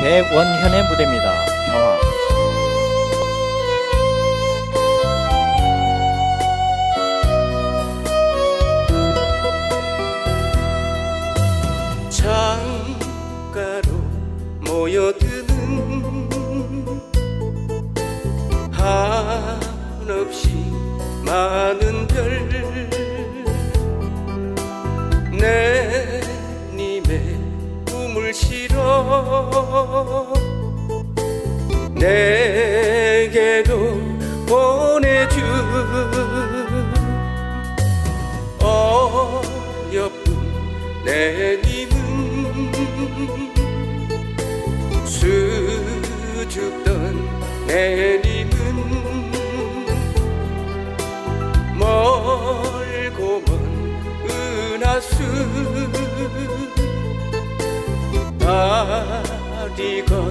백원현의 무대입니다. 평화. 창가로 모여드 내게로 보내준 어여쁜 내 님은 수줍던 내 님은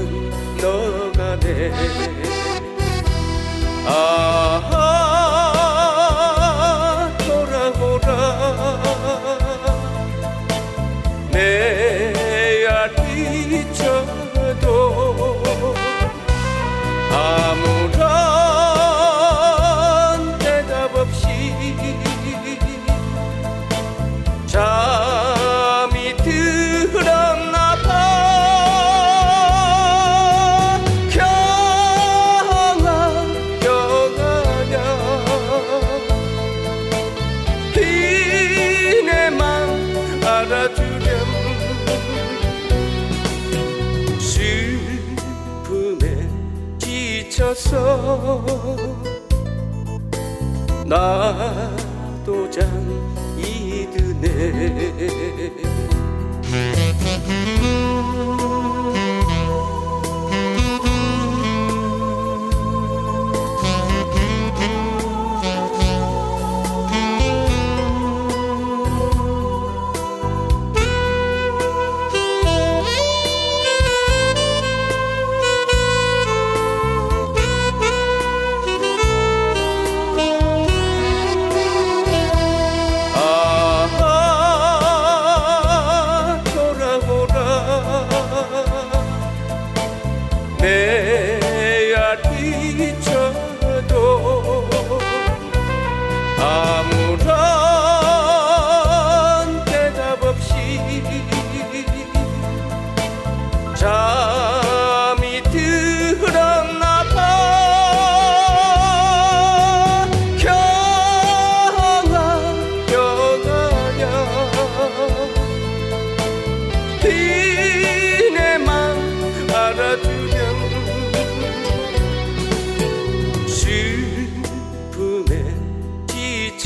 다리 건너가네. 아 돌아오라. 내 쳐도 지쳐서 나도 잠이 드네 내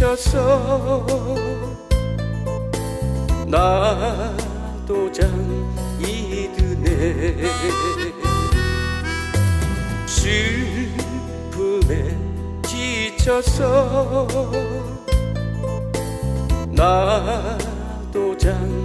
지쳐서 나도 잠이 드네. 슬픔에 지쳐서 나도 드네